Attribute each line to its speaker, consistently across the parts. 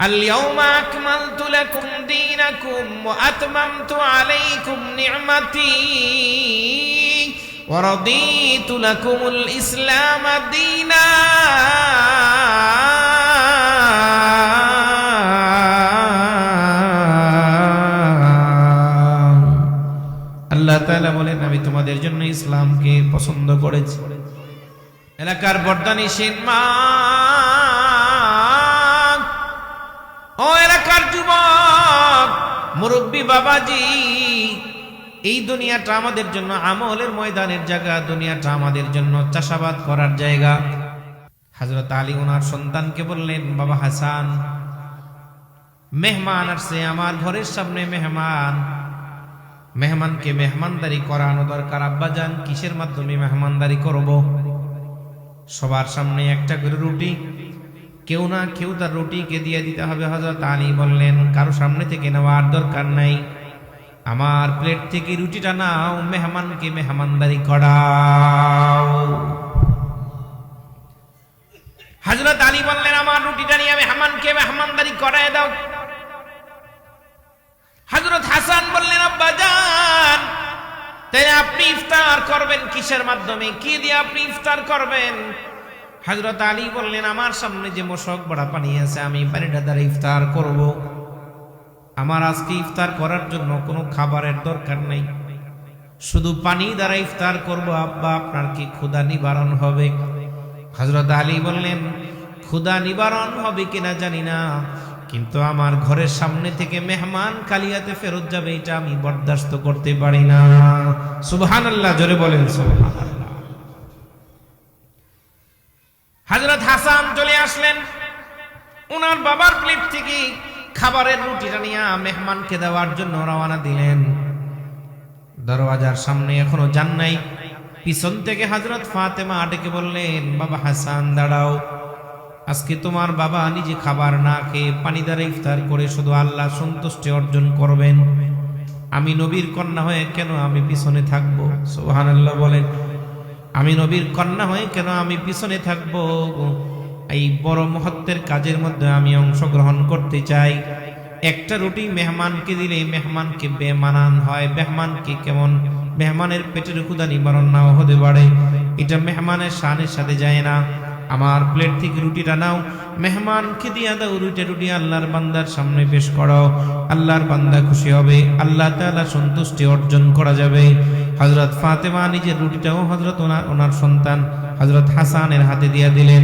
Speaker 1: اليوم أكملت لكم دينكم وأتممت عليكم نعمتي ورضيت لكم الإسلام دينا আল্লাহ তাআলা বলেন আমি তোমাদের জন্য ইসলামকে পছন্দ করেছি এলাকার বর্দানি মা ও এলাকার যুবক, মুরব্বী বাবাজি, এই দুনিয়াটা আমাদের জন্য আমলের ময়দানের জায়গা, দুনিয়াটা আমাদের জন্য চাষাবাদ করার জায়গা। হজরত আলী ওনার সন্তানকে বললেন, বাবা হাসান, মেহমান আসছে, আমার ঘরের সামনে মেহমান। মেহমানকে মেহমানদারি করানো দরকার আব্বাজান কিসের মাধ্যমে মেহমানদারি করব? সবার সামনে একটা করে রুটি কেউ না কেউ তার রুটিকে দিয়ে দিতে হবে। হজরত আলী বললেন, কারও সামনে থেকে নেওয়ার দরকার নাই। আমার প্লেট থেকে রুটিটা নাও, মেহমানকে মেহমানদারি করাও। হজরত আলী বললেন, আমার রুটিটা নিয়ে মেহমানকে মেহমানদারি করায় দাও। হজরত হাসান বললেন, আব্বা যান তাই আপনি ইফতার করবেন কিসের মাধ্যমে? কি দিয়ে আপনি ইফতার করবেন? হজরত আলী বললেন, আমার সামনে যে মোশক, বড়া পানি আছে, আমি পানিটা দ্বারা ইফতার করব। আমার আজকে ইফতার করার জন্য কোনো খাবারের দরকার নেই। শুধু পানি দ্বারা ইফতার করব, আব্বা, আপনার কি ক্ষুধা নিবারণ হবে? হজরত আলী বললেন, ক্ষুধা নিবারণ হবে কিনা জানি না, কিন্তু আমার ঘরের সামনে থেকে মেহমান কালিয়াতে ফেরত যাবে, এটা আমি বরদাস্ত করতে পারি না। সুবহান আল্লাহ জোরে বলেন সুবহান হজরত হাসান চলে আসলেন। ওনার বাবার প্লেট থেকে খাবারের রুটিটা নিয়ে মেহমানকে দেওয়ার জন্য রওনা দিলেন। দরওয়াজার সামনে এখনও যান নাই। পিছন থেকে হজরত ফাতেমা ডেকে বললেন, বাবা হাসান, দাঁড়াও। আজকে তোমার বাবা নিজে খাবার না খেয়ে পানি দ্বারা ইফতার করে শুধু আল্লাহ সন্তুষ্টি অর্জন করবেন। আমি নবীর কন্যা হয়ে কেন আমি পিছনে থাকব? সোহানাল্লাহ বলেন। আমি নবীর কন্যা হয়ে কেন আমি পিছনে থাকব এই বড় মহত্বের কাজের মধ্যে আমি অংশগ্রহণ করতে চাই। একটা রুটি মেহমানকে দিলে মেহমানকে বেমানান হয়। মেহমানকে কেমন? মেহমানের পেটের ক্ষুদা নিবারণ নাও হতে পারে। এটা মেহমানের শানের সাথে যায় না। আমার প্লেট থেকে রুটিটা নাও। মেহমানকে দিয়া দাও রুটি রুটি আল্লাহর বান্দার সামনে পেশ করো। আল্লাহর বান্দা খুশি হবে। আল্লাহ তাআলা সন্তুষ্টি অর্জন করা যাবে। হজরত ফাতেমা নিজের রুটিটাও হজরত ওনার ওনার সন্তান হজরত হাসানের হাতে দিয়া দিলেন।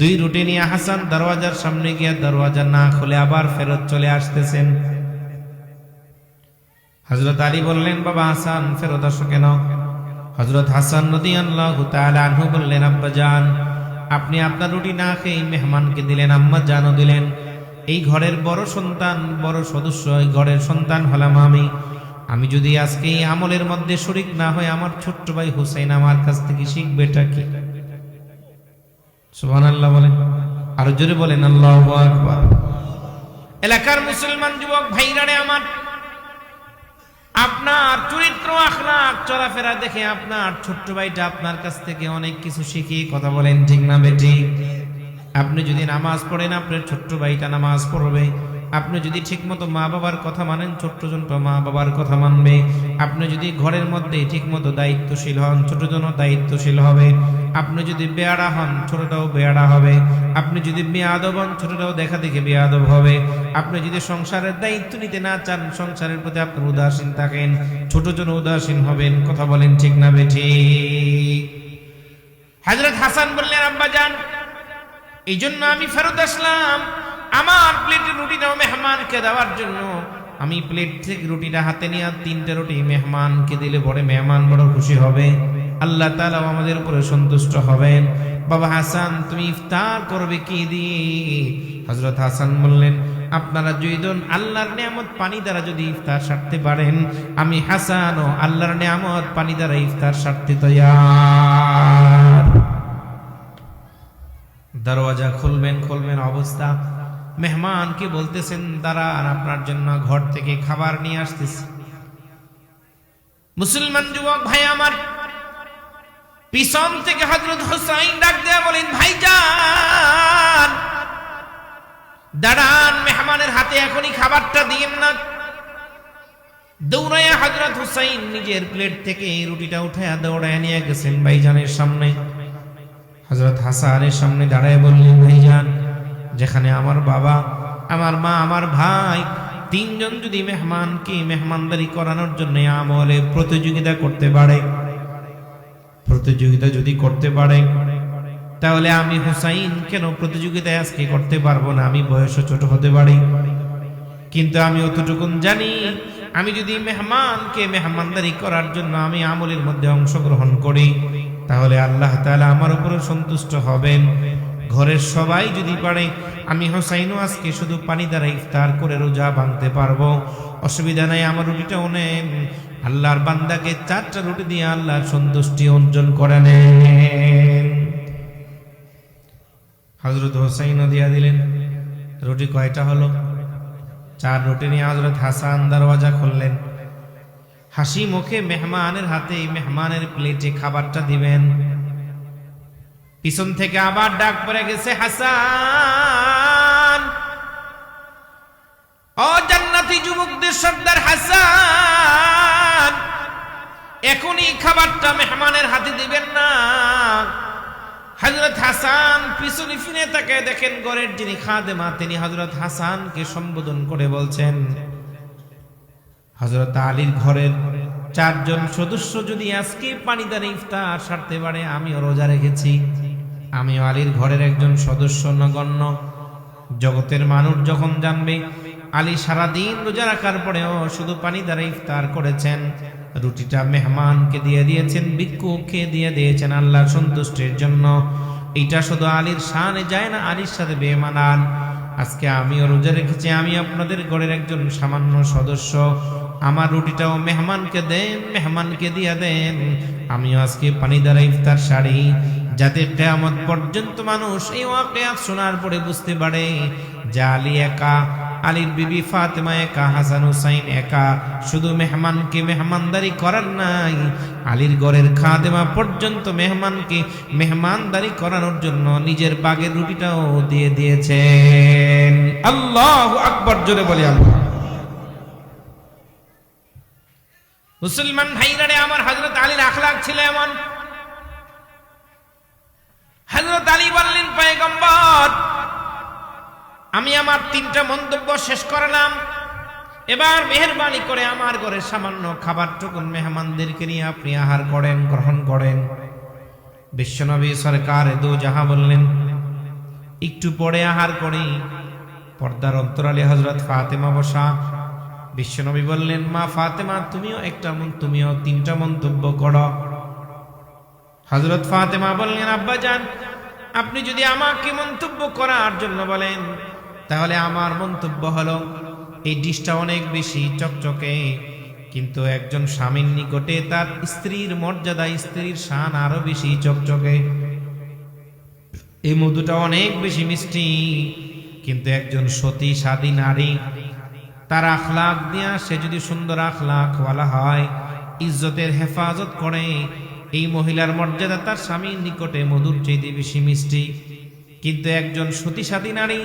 Speaker 1: দুই রুটি নিয়ে হাসান দরওয়াজার সামনে গিয়ে দরওয়াজা না খুলে আবার ফেরত চলে আসতেছেন। হজরত আলী বললেন, বাবা হাসান, ফেরত আসো কেন? হজরত হাসান নদী আল্লাহ বললেন, আব্বা যান আপনি আপনার রুটি না খেয়ে মেহমানকে দিলেন, আম্মা জানও দিলেন। এই ঘরের বড় সন্তান, বড় সদস্য, এই ঘরের সন্তান হলাম আমি। আমি যদি আজকে এই আমলের মধ্যে শরিক না হয় আমার ছোট্ট ভাই হুসাইন আমার কাছ থেকে শিখবেটা কি? সুবহান আল্লাহ বলেন। আরও জোরে বলেন, আল্লাহ এলাকার মুসলমান যুবক ভাইরারে আমার, আপনার চরিত্র, আখলাক, চলাফেরা দেখে আপনার ছোট্ট ভাইটা আপনার কাছ থেকে অনেক কিছু শিখি, কথা বলেন ঠিক না বেটি আপনি যদি নামাজ পড়েন, আপনার ছোট্ট ভাইটা নামাজ পড়বে। আপনি যদি ঠিকমতো মা বাবার কথা মানেন, ছোট্ট ছোট মা বাবার কথা মানবে। আপনি যদি ঘরের মধ্যে ঠিকমতো দায়িত্বশীল হন, ছোট জন দায়িত্বশীল হবে। আপনি যদি বেয়ারা হন, ছোটটাও বেয়ারা হবে। আপনি যদি বেয়াদব হন, ছোটটাও দেখা দেখে বেয়াদব হবে। আপনি যদি সংসারের দায়িত্ব নিতে না চান, সংসারের প্রতি আপনি উদাসীন থাকেন। ছোটজন উদাসীন হবেন, কথা বলেন ঠিক না বেঠি। হজরত হাসান বললেন, আব্বা যান এই জন্য আমি ফেরত আসলাম। আমার প্লেটে রুটিটা মেহমানকে দেওয়ার জন্য আমি প্লেট থেকে রুটিটা হাতে নিয়ে তিনটে রুটি মেহমানকে দিলে পরে মেহমান বড় খুশি হবে। আল্লাহ তাআলা আমাদের উপরে সন্তুষ্ট হবেন বাবা হাসান, তুমি ইফতার করবে কি দিয়ে? হজরত হাসান বললেন, আপনারা দুইজন আল্লাহর নিয়ামত পানি দ্বারা যদি ইফতার সারতে পারেন, আমি হাসান ও আল্লাহর নিয়ামত পানি দ্বারা ইফতার সারতে তৈয়ার। দরওয়াজা খুলবেন খুলবেন অবস্থা। মেহমানকে বলতেছেন দাঁড়ান আপনার জন্য ঘর থেকে খাবার নিয়ে আসতেছি। মুসলমান যুবক ভাই আমার, পিছন থেকে হজরত হোসাইন ডাক দেয়া বলেন, ভাইজান, দাঁড়ান, মেহমানের হাতে এখনই খাবারটা দিয়েন না। দৌড়াইয়া হজরত হুসাইন নিজের প্লেট থেকে রুটিটা উঠাইয়া দৌড়াইয়া নিয়ে গেছেন ভাইজানের সামনে। হজরত হাসানের সামনে দাঁড়ায় বললেন, ভাইজান যেখানে আমার বাবা, আমার মা, আমার ভাই, তিনজন যদি মেহমানকে মেহমানদারি করানোর জন্য আমলে প্রতিযোগিতা করতে পারে? প্রতিযোগিতা যদি করতে পারে, তাহলে আমি হুসাইন কেন প্রতিযোগিতায় আজকে করতে পারব না? আমি বয়সও ছোট হতে পারি। কিন্তু আমি অতটুকুন জানি, আমি যদি মেহমানকে মেহমানদারি করার জন্য আমি আমলের মধ্যে অংশগ্রহণ করি, তাহলে আল্লাহ তাআলা আমার উপরে সন্তুষ্ট হবেন। ঘরের সবাই যদি পারে, আমি হোসাইনও আজকে শুধু পানি দ্বারা ইফতার করে রোজা ভাঙতে পারব। অসুবিধা নাই, আমার রুটিটা অনেক আল্লাহর বান্দাকে চারটা রুটি দিয়ে আল্লাহর সন্তুষ্টি অর্জন করে নেন হজরত হোসাইনও দিয়া দিলেন রুটি কয়টা হলো? চার রুটি নিয়ে হজরত হাসান দরওয়াজা খুললেন। হাসি মুখে মেহমানের হাতে মেহমানের প্লেটে খাবারটা দিবেন। পিছন থেকে আবার ডাক পড়ে গেছে, হাসান! ও জান্নাতি যুবকদের সর্দার হাসান, এখনই খাবারটা মেহমানের হাতে দিবেন না। হজরত হাসান পিছনে ফিরে তাকে দেখেন, ঘরের যিনি খাদেমা, তিনি হজরত হাসানকে সম্বোধন করে বলছেন হজরত আলীর ঘরের চারজন সদস্য যদি আজকে পানি দ্বারা ইফতার সারতে পারে, আমিও রোজা রেখেছি। আমিও আলীর ঘরের একজন সদস্য নগণ্য। জগতের মানুষ যখন জানবে, আলী সারাদিন রোজা রাখার পরেও শুধু পানি দ্বারা ইফতার করেছেন। রুটিটা মেহমানকে দিয়ে দিয়েছেন, ভিক্ষুককে দিয়ে দিয়েছেন আল্লাহর সন্তুষ্টির জন্য। এটা শুধু আলীর শানে যায় না, আলীর সাথে বেমানান আজকে আমিও রোজা রেখেছি, আমি আপনাদের ঘরের একজন সামান্য সদস্য। আমার রুটিটাও মেহমানকে দেন, মেহমানকে দিয়ে দেন। আমিও আজকে পানি দ্বারা ইফতার সারি। যাতে কেয়ামত পর্যন্ত মানুষ এই ওয়াকিয়াত শোনার পরে বুঝতে পারে যে আলী একা, আলীর বিবি ফাতেমা একা, হাসান হুসাইন একা, শুধু মেহমানকে মেহমানদারি করার নাই, আলীর ঘরের খাদেমা পর্যন্ত মেহমানকে মেহমানদারি করানোর জন্য নিজের বাগের রুটিটাও দিয়ে দিয়েছেন। আল্লাহ আকবর, জোরে বলি আল্লাহ। মুসলমান ভাইরারে আমার হজরত আলীর আখলাক ছিল এমন হজরত আলী বললেন, পয়গম্বর, আমি আমার তিনটা মন্তব্য শেষ করলাম। এবার মেহরবানি করে আমার ঘরে সামান্য খাবারটুকুন মেহমানদেরকে নিয়ে আপনি আহার করেন, গ্রহণ করেন। বিশ্বনবী সরকার দু যাহা বললেন, একটু পরে আহার করি। পর্দার অন্তরালে হজরত ফাতেমা বসা। বিশ্বনবী বললেন, মা ফাতেমা, তুমিও একটা তুমিও তিনটা মন্তব্য করো। হজরত ফাতেমা বললেন, আব্বা যান আপনি যদি আমাকে মন্তব্য করার জন্য বলেন, তাহলে আমার মন্তব্য হলো, এই ডিশটা অনেক বেশি চকচকে, কিন্তু একজন স্বামীর নিকটে তার স্ত্রীর মর্যাদা, স্ত্রীর শান আরও বেশি চকচকে। এই মধুটা অনেক বেশি মিষ্টি, কিন্তু একজন সতী, স্বাধীন নারী, তার আখলাক দিয়া সে যদি সুন্দর আখলাক ওয়ালা হয়, ইজ্জতের হেফাজত করে এই মহিলার মর্যাদা তার স্বামীর নিকটে মধুর চেয়ে বেশি মিষ্টি। কিন্তু একজন সতী সাথী নারী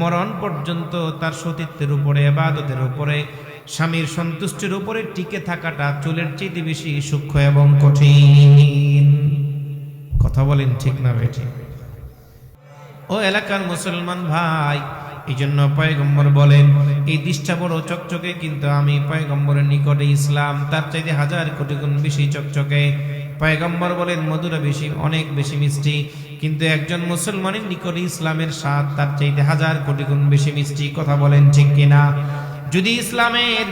Speaker 1: মরণ পর্যন্ত তার সতীত্বের উপরে, আবাদতের উপরে, স্বামীর সন্তুষ্টির উপরে টিকে থাকাটা চুলের চেয়ে বেশি সূক্ষ্ম এবং কঠিন। কথা বলেন ঠিক না বেঠিক ও এলাকার মুসলমান ভাই এই জন্য পয়গম্বর বলেন, এই দৃষ্টা বড় চকচকে, কিন্তু আমি পয়গম্বরের নিকটে ইসলাম, তার চাইতে হাজার কোটি গুণ বেশি চকচকে। পয়গম্বর বলেন, মধুরা বেশি, অনেক বেশি মিষ্টি। কিন্তু একজন মুসলমানের নিকট ইসলামের স্বাদ তার চাইতে হাজার কোটি গুণ বেশি মিষ্টি, কথা বলেন ঠিক কিনা? যদি ইসলামের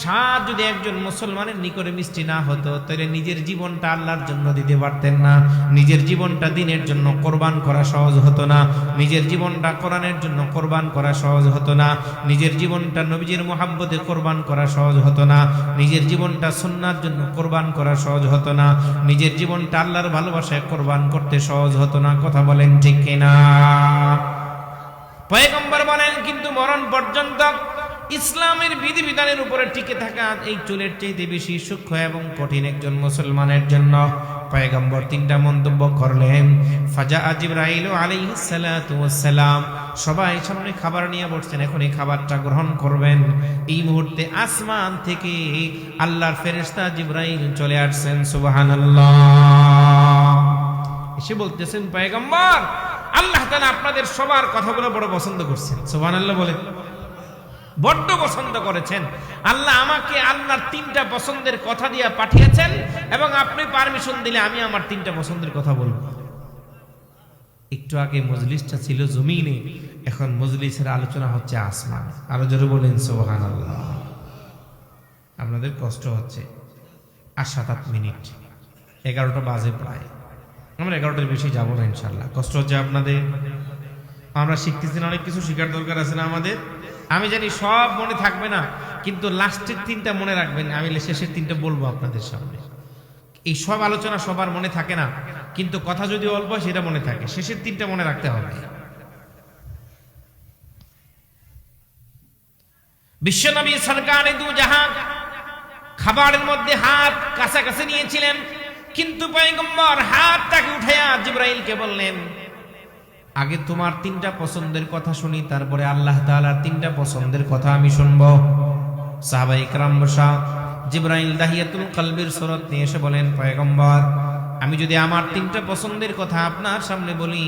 Speaker 1: স্বাদ যদি একজন মুসলমানের নিকটে মিষ্টি না হতো, তাহলে নিজের জীবনটা আল্লাহর জন্য দিতে পারতেন না। নিজের জীবনটা দিনের জন্য কোরবান করা সহজ হতো না। নিজের জীবনটা কোরআনের জন্য কোরবান করা সহজ হতো না। নিজের জীবনটা নবীজির মোহাব্বতে কোরবান করা সহজ হতো না। নিজের জীবনটা সন্ন্যার জন্য কোরবান করা সহজ হতো না। নিজের জীবনটা আল্লাহর ভালোবাসায় কোরবান করতে সহজ হতো না। কথা বলেন ঠিক কিনা? পয়গম্বর বলেন, কিন্তু মরণ পর্যন্ত ইসলামের বিধিবিধানের উপরে টিকে থাকা এই চুলের চাইতে বেশি সূক্ষ্ম এবং কঠিন একজন মুসলমানের জন্য। পয়গম্বর তিনটা মন্তব্য করলেন ফাজা সালাতু ওয়াস সালাম সবাই সামনে খাবার নিয়ে বসছেন, এখন এই খাবারটা গ্রহণ করবেন। এই মুহূর্তে আসমান থেকে আল্লাহর ফেরেশতা জিব্রাইল চলে আসছেন, সুবহানাল্লাহ। এসে বলতেছেন, পয়গম্বর, আল্লাহ তাআলা আপনাদের সবার কথাগুলো বড় পছন্দ করছেন। সুবহানাল্লাহ বলে। বড্ড পছন্দ করেছেন। আল্লাহ আমাকে আল্লাহর তিনটা পছন্দের কথা দিয়ে পাঠিয়েছেন এবং আপনি পারমিশন দিলে আমি আমার তিনটা পছন্দের কথা বলব। একটু আগে মজলিসটা ছিল জমিনে, এখন মজলিসের আলোচনা হচ্ছে আসমান। আরও জোরে বলেন সোহান আল্লাহ আপনাদের কষ্ট হচ্ছে। আর সাত আট মিনিট। এগারোটা বাজে প্রায়। আমরা এগারোটার বেশি যাব না ইনশাল্লাহ কষ্ট হচ্ছে আপনাদের। আমরা শিখতেছি না, অনেক কিছু শেখার দরকার আছে না আমাদের? আমি জানি সব মনে থাকবে না, কিন্তু লাস্টের তিনটা মনে রাখবেন, আমি শেষের তিনটা বলব আপনাদের সামনে। এই সব আলোচনা সবার মনে থাকে না, কিন্তু কথা যদি অল্প সেটা মনে থাকে। শেষের তিনটা মনে রাখতে হবে। বিশ্বনবী সরকার খাবারের মধ্যে হাত কাছাকাছি নিয়েছিলেন, কিন্তু পয়গম্বর হাতটাকে উঠাইয়া জিব্রাইলকে বললেন আগে তোমার তিনটা পছন্দের কথা শুনি, তারপরে আল্লাহ তালার তিনটা পছন্দের কথা আমি শুনব। সাহাবাই ইকরাম বসা জিব্রাইল দাহিয়াতুল কালবির সরত নিয়ে এসে বলেন, পয়গম্বর, আমি যদি আমার তিনটা পছন্দের কথা আপনার সামনে বলি,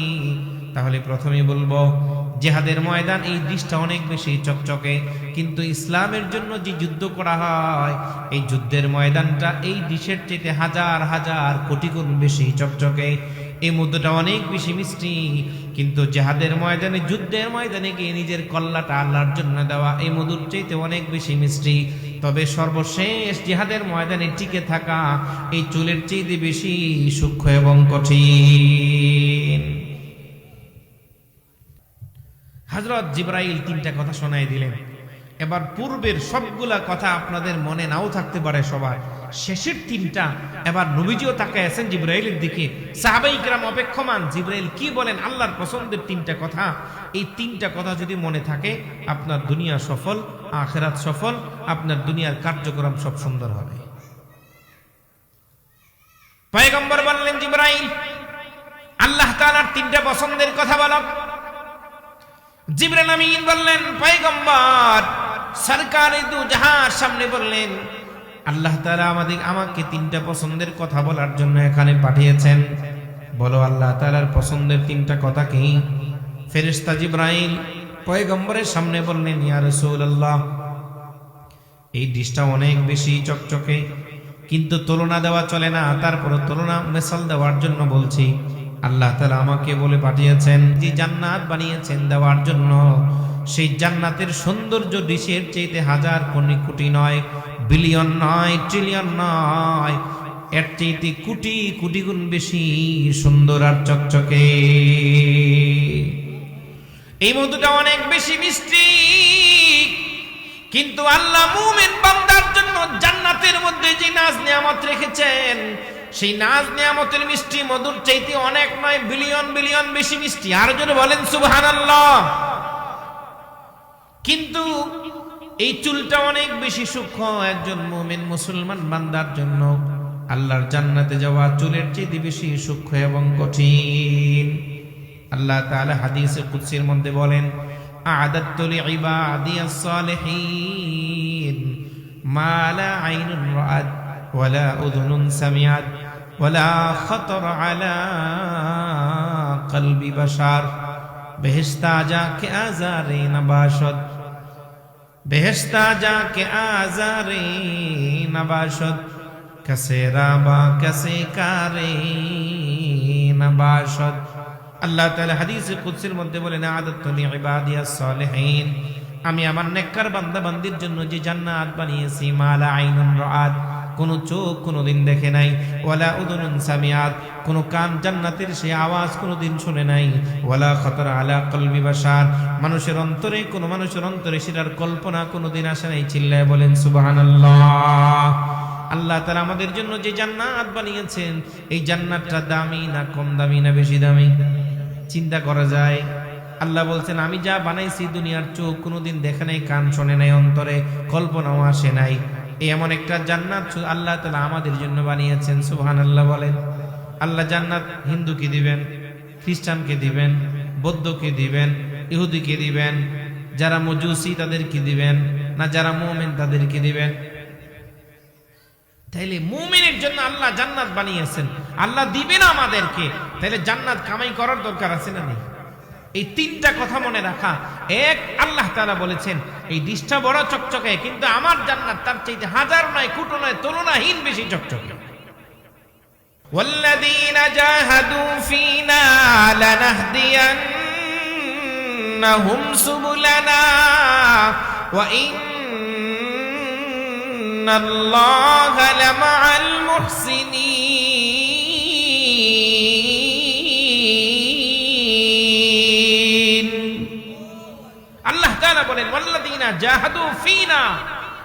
Speaker 1: তাহলে প্রথমে বলব, জেহাদের ময়দান এই দৃষ্টা অনেক বেশি চকচকে, কিন্তু ইসলামের জন্য যে যুদ্ধ করা হয়, এই যুদ্ধের ময়দানটা এই দৃশ্যের চেতে হাজার হাজার কোটি কোটি বেশি চকচকে। এই মধ্যটা অনেক বেশি মিষ্টি। কিন্তু জেহাদের ময়দানে, যুদ্ধের ময়দানে গিয়ে নিজের কল্লাটা আল্লাহর জন্য দেওয়া এই মধুর চাইতে অনেক বেশি মিষ্টি। তবে সর্বশেষ জেহাদের ময়দানে টিকে থাকা এই চুলের চাইতে বেশি সূক্ষ্ম এবং কঠিন। হাজরত জিব্রাইল তিনটা কথা শোনাই দিলেন। এবার পূর্বের সবগুলা কথা আপনাদের মনে নাও থাকতে পারে সবাই। শেষের তিনটা, এবার নবীজিও তাকায় আছেন জিব্রাইলের দিকে। সাহাবাই গ্রাম অপেক্ষমান, জিব্রাইল কি বলেন? আল্লাহর পছন্দের তিনটা কথা। এই তিনটা কথা যদি মনে থাকে, আপনার দুনিয়া সফল, আখেরাত সফল, আপনার দুনিয়ার কার্যক্রম সব সুন্দর হবে। পয়গম্বর বললেন, জিব্রাইল, আল্লাহ তাআলার তিনটা পছন্দের কথা বলো। জিব্রাইল আমিন বললেন, পয়গম্বর সরকার দু জাহার সামনে বললেন, আল্লাহ তাআলা আমাদের, আমাকে তিনটা পছন্দের কথা বলার জন্য এখানে পাঠিয়েছেন। বলো আল্লাহ তাআলার পছন্দের তিনটা কথা কি? ফেরেশতা জিব্রাইল পয়গম্বরের সামনে বললেন, ইয়া রাসূলুল্লাহ, এই ডিশটা অনেক বেশি চকচকে, কিন্তু তুলনা দেওয়া চলে না তারপর তুলনা মেসাল দেওয়ার জন্য বলছি। আল্লাহ তালা আমাকে বলে পাঠিয়েছেন যে জান্নাত বানিয়েছেন দেওয়ার জন্য। সেই জান্নাতের সৌন্দর্য ডিশের চাইতে হাজার কোটি কোটি নয়, বিলিয়ন নয় ট্রিলিয়ন নয়, এর চাইতে কোটি কোটি গুণ বেশি সুন্দর আর চকচকে। এই মধুটা অনেক বেশি মিষ্টি, কিন্তু আল্লাহ মুমিন বান্দার জন্য জান্নাতের মধ্যে যে নাজ নিয়ামত রেখেছেন, সেই নাজ নিয়ামতের মিষ্টি মধুর চাইতে অনেক নয়, বিলিয়ন বিলিয়ন বেশি মিষ্টি। আর যদি বলেন, সুবহানাল্লাহ। কিন্তু এই চুলটা অনেক বেশি সূক্ষ্ম একজন মুমিন মুসলমান বান্দার জন্য। আল্লাহর জান্নাতে যাওয়া চুলের চেয়ে বেশি সূক্ষ্ম এবং কঠিন। আল্লাহ তাআলা হাদিসে কুদসির মধ্যে বলেন আদাত্তু লিইবাদিয়াস সালিহিন মা লা আইনুন রাআত ওয়ালা উযুনুন সামিআত ওয়ালা খাতার আলা কলবি বাশার। বেহেশতা যাকে আজারে নবাশত বেহেশতা যাকে আজারে নবাশত কসে রাবা কসে কারে নবাশত আল্লাহ তাআলা হাদিসে কুদসির মধ্যে বলেন আদাতুনি ইবাদিয়াস সালিহিন, আমি আমার নেককার বান্দা বান্দির জন্য যে জান্নাত বানিয়েছি, মালা আইনুন রাআত কোন চোখ কোনো দিন দেখে নাই। ওয়ালা উদুনুন সামিয়াত, কোন কান জান্নাতের সে আওয়াজ কোনোদিন শুনে নাই। ওয়ালা খতর আলা কলবি বাসার মানুষের অন্তরে, কোনো মানুষের অন্তরে সেটার কল্পনা কোনোদিন আসে নাই। চিল্লায় বলেন, সুবহানাল্লাহ। আল্লাহ তাআলা আমাদের জন্য যে জান্নাত বানিয়েছেন, এই জান্নাতটা দামি না কম দামি না বেশি দামি? চিন্তা করা যায়। আল্লাহ বলছেন, আমি যা বানাইছি দুনিয়ার চোখ কোনোদিন দেখে নাই, কান শোনে নাই, অন্তরে কল্পনাও আসে নাই। এমন একটা জান্নাত আল্লাহ তালা আমাদের জন্য বানিয়েছেন সুহান আল্লাহ বলেন। আল্লাহ জান্নাত হিন্দুকে দিবেন, খ্রিস্টানকে দিবেন, বৌদ্ধকে দিবেন, ইহুদিকে দিবেন, যারা মজুসি তাদেরকে দিবেন, না যারা মুমিন তাদেরকে দিবেন। তাইলে মুমিনের জন্য আল্লাহ জান্নাত বানিয়েছেন। আল্লাহ দিবেন আমাদেরকে। তাইলে জান্নাত কামাই করার দরকার আছে না নেই? এই তিনটা কথা মনে রাখা এক আল্লাহ তাআলা বলেছেন এই ডিশটা বড় চকচকে কিন্তু আমার জান্নাত তার চাইতে হাজার নয় কুটো নয় তুলনাহীন বেশি চকচকে والذين جاهدوا فينا لنهدينهم سبلنا وإن الله لمع المحسنين তাআলা বলেন ওয়াল্লাযীনা জাহাদু ফিনা।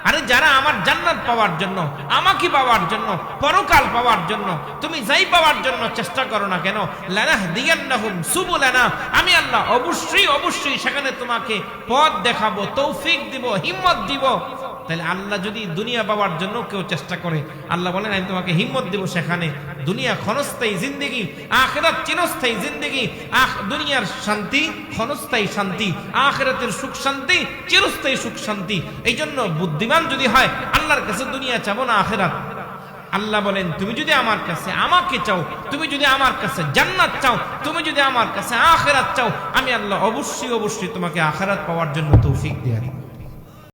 Speaker 1: আরে যারা আমার জান্নাত পাওয়ার জন্য আমাকে পাওয়ার জন্য পরকাল পাওয়ার জন্য, তুমি যাই পাওয়ার জন্য চেষ্টা করো না কেন আমি আল্লাহ অবশ্যই অবশ্যই সেখানে তোমাকে পথ দেখাবো, তৌফিক দিব, হিম্মত দিব। তাহলে আল্লাহ যদি দুনিয়া পাওয়ার জন্য কেউ চেষ্টা করে, আল্লাহ বলেন, আমি তোমাকে হিম্মত দিব সেখানে। দুনিয়া ক্ষণস্থায়ী জিন্দেগি, আখেরাত চিরস্থায়ী জিন্দেগি, আখ, দুনিয়ার শান্তি, ক্ষণস্থায়ী শান্তি, আখেরাতের সুখ শান্তি, চিরস্থায়ী সুখ শান্তি। এই জন্য বুদ্ধিমান যদি হয়, আল্লাহর কাছে দুনিয়া চাবো না, আখেরাত। আল্লাহ বলেন, তুমি যদি আমার কাছে আমাকে চাও, তুমি যদি আমার কাছে জান্নাত চাও, তুমি যদি আমার কাছে আখেরাত চাও, আমি আল্লাহ অবশ্যই অবশ্যই তোমাকে আখেরাত পাওয়ার জন্য তৌফিক দিয়ে